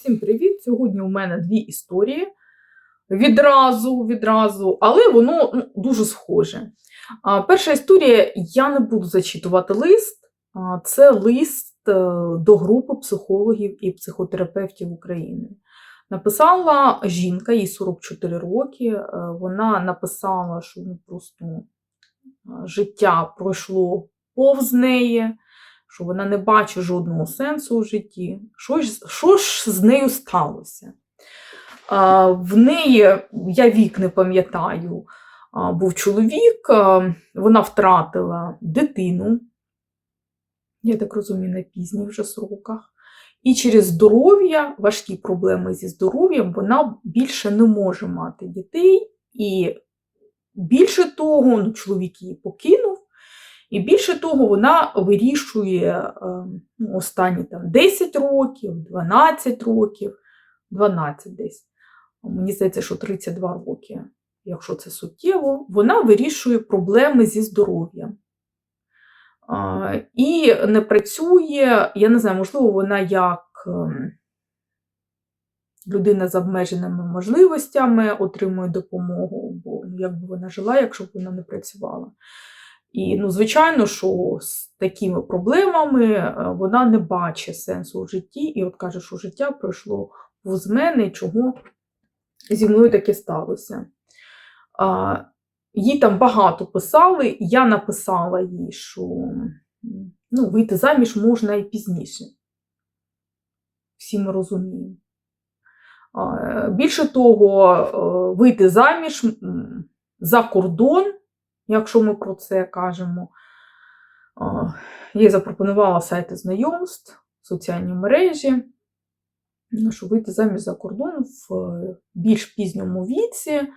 Всім привіт! Сьогодні у мене дві історії. Відразу, відразу, але воно ну, дуже схоже. Перша історія, я не буду зачитувати лист. Це лист е, до групи психологів і психотерапевтів України. Написала жінка, їй 44 роки. е, Вона написала, що ну, просто е, життя пройшло повз неї що вона не бачить жодного сенсу у житті. Що ж, що ж з нею сталося? А, в неї, я вік не пам'ятаю, був чоловік, а, вона втратила дитину, я так розумію, на пізніх вже сроках. І через здоров'я, важкі проблеми зі здоров'ям, вона більше не може мати дітей. І більше того, ну, чоловік її покинув. І більше того, вона вирішує е, ну, останні там, 10 років, 12 років, 12 десь. Мені здається, що 32 роки, якщо це суттєво, вона вирішує проблеми зі здоров'ям. І не працює, я не знаю, можливо, вона як ем, людина з обмеженими можливостями отримує допомогу, бо як би вона жила, якщо б вона не працювала. І, ну, звичайно, що з такими проблемами е, вона не бачить сенсу у житті, і от каже, що життя пройшло повз мене, чого зі мною таке сталося. А, Їй там багато писали, я написала їй, що ну, вийти заміж можна і пізніше. Всі ми розуміємо. А, Більше того, е, вийти заміж за кордон якщо ми про це кажемо. Я запропонувала сайти знайомств, соціальні мережі, ну, щоб вийти заміж за кордон в більш пізньому віці.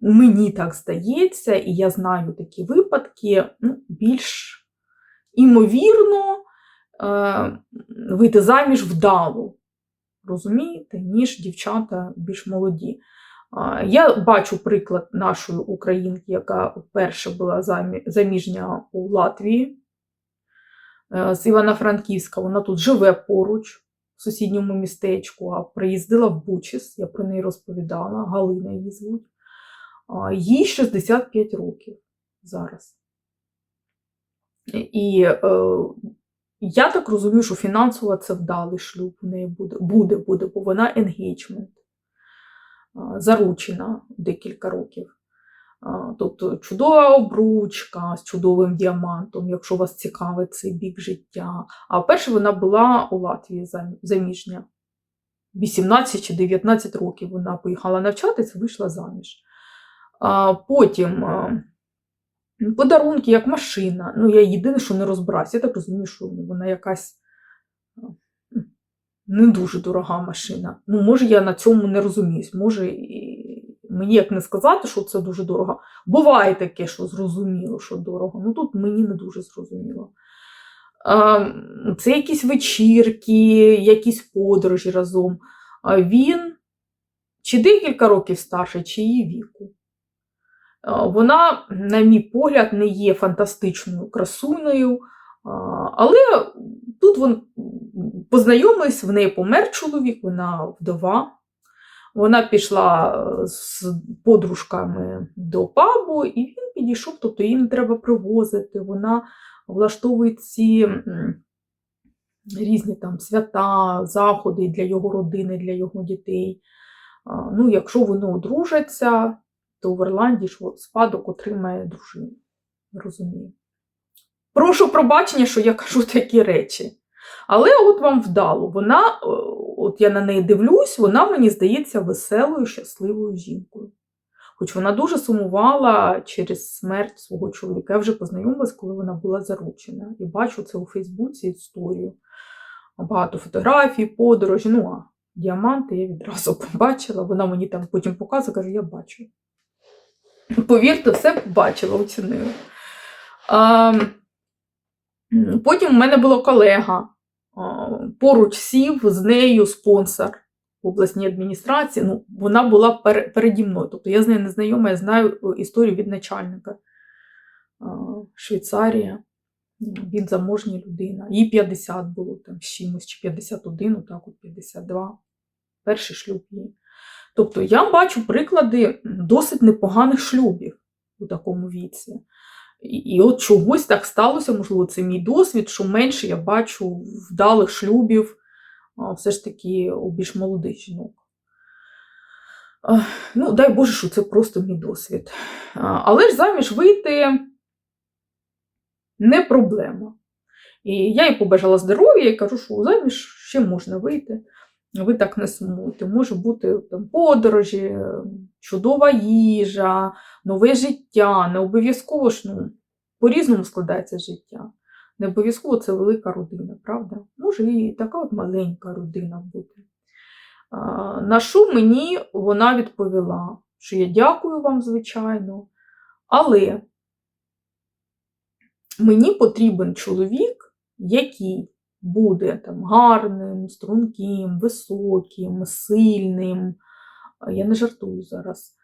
Мені так здається, і я знаю такі випадки, ну, більш імовірно вийти заміж вдало, розумієте, ніж дівчата більш молоді. Я бачу приклад нашої українки, яка вперше була заміжня у Латвії е, з Івано-Франківська. Вона тут живе поруч в сусідньому містечку, а приїздила в Бучіс, я про неї розповідала, Галина її звуть. Їй 65 років зараз. І е, я так розумію, що фінансово це вдалий шлюб у неї буде, буде, буде, бо вона енгейджмент заручена декілька років. Тобто чудова обручка з чудовим діамантом, якщо вас цікавить цей бік життя. А вперше вона була у Латвії заміжня. 18 чи 19 років вона поїхала навчатися, вийшла заміж. Потім подарунки, як машина. Ну, я єдине, що не розбираюся. Я так розумію, що вона якась не дуже дорога машина. Ну, може, я на цьому не розуміюсь. Може, мені як не сказати, що це дуже дорого. Буває таке, що зрозуміло, що дорого. Ну тут мені не дуже зрозуміло. Це якісь вечірки, якісь подорожі разом. Він чи декілька років старший, чи її віку. Вона, на мій погляд, не є фантастичною красуною, але тут вон, познайомились, в неї помер чоловік, вона вдова. Вона пішла е, з подружками до пабу, і він підійшов, тобто не треба привозити. Вона влаштовує ці різні там свята, заходи для його родини, для його дітей. Ну, Якщо вони одружаться, то в Ірландії спадок отримає дружина. Розумію. Прошу пробачення, що я кажу такі речі. Але от вам вдало, вона, е, от я на неї дивлюсь, вона мені здається веселою, щасливою жінкою. Хоч вона дуже сумувала через смерть свого чоловіка. Я вже познайомилась, коли вона була заручена. І бачу це у Фейсбуці історію. Багато фотографій, подорожі. Ну, а діаманти я відразу побачила. Вона мені там потім показує, каже, я бачу. Повірте, все бачила, оцінила. Потім в мене була колега, поруч сів з нею спонсор в обласній адміністрації. Ну, Вона була переді мною. Тобто я з нею не знайома, я знаю історію від начальника Швейцарія. Він заможня людина. Їй 50 було там з чимось, чи 51, отак от 52. Перший шлюб її. Тобто я бачу приклади досить непоганих шлюбів у такому віці. І, от чогось так сталося, можливо, це мій досвід, що менше я бачу вдалих шлюбів все ж таки у більш молодих жінок. Ну, дай Боже, що це просто мій досвід. Але ж заміж вийти не проблема. І я їй побажала здоров'я і кажу, що заміж ще можна вийти. Ви так не сумуйте. Може бути там, подорожі, чудова їжа, нове життя. Не обов'язково ж ну, по-різному складається життя. Не обов'язково це велика родина, правда? Може і така от маленька родина бути. На що мені вона відповіла, що я дякую вам, звичайно, але мені потрібен чоловік, який буде там гарним, струнким, високим, сильним. Я не жартую зараз.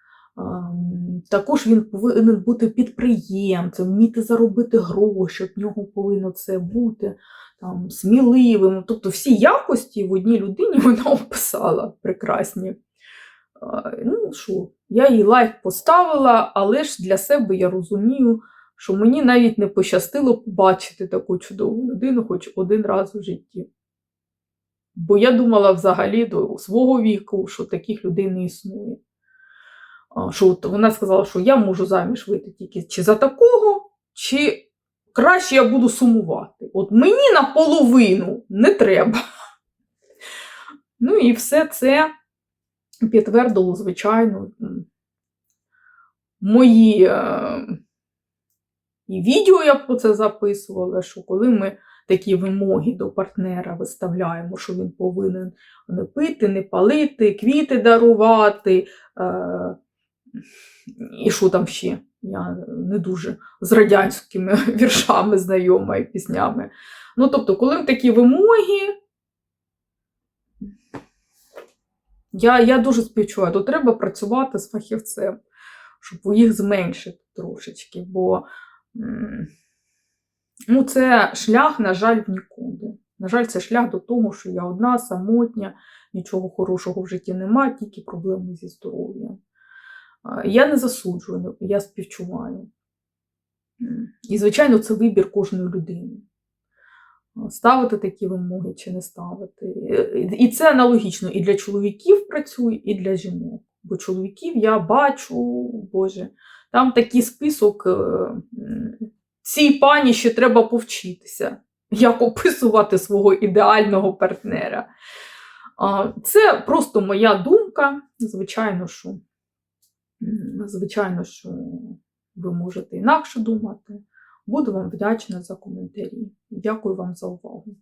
Також він повинен бути підприємцем, вміти заробити гроші, в нього повинно це бути там, сміливим. Тобто всі якості в одній людині вона описала прекрасні. Ну що, я їй лайк поставила, але ж для себе я розумію, що мені навіть не пощастило побачити таку чудову людину хоч один раз у житті. Бо я думала взагалі до свого віку, що таких людей не існує. Що вона сказала, що я можу заміж вийти тільки чи за такого, чи краще я буду сумувати. От мені наполовину не треба. Ну і все це підтвердило, звичайно, мої е, і відео я про це записувала, що коли ми такі вимоги до партнера виставляємо, що він повинен не пити, не палити, квіти дарувати. Е, і що там ще? Я не дуже з радянськими віршами знайома і піснями. Ну, тобто, коли такі вимоги, я, я дуже співчуваю, то треба працювати з фахівцем, щоб їх зменшити трошечки, бо ну, це шлях, на жаль, в нікуди. На жаль, це шлях до того, що я одна, самотня, нічого хорошого в житті немає, тільки проблеми зі здоров'ям. Я не засуджую, я співчуваю. І, звичайно, це вибір кожної людини. Ставити такі вимоги чи не ставити. І це аналогічно і для чоловіків працює, і для жінок. Бо чоловіків я бачу, Боже, там такий список е, цій пані ще треба повчитися, як описувати свого ідеального партнера. Це просто моя думка. Звичайно, що, звичайно, що ви можете інакше думати. Буду вам вдячна за коментарі. Дякую вам за увагу.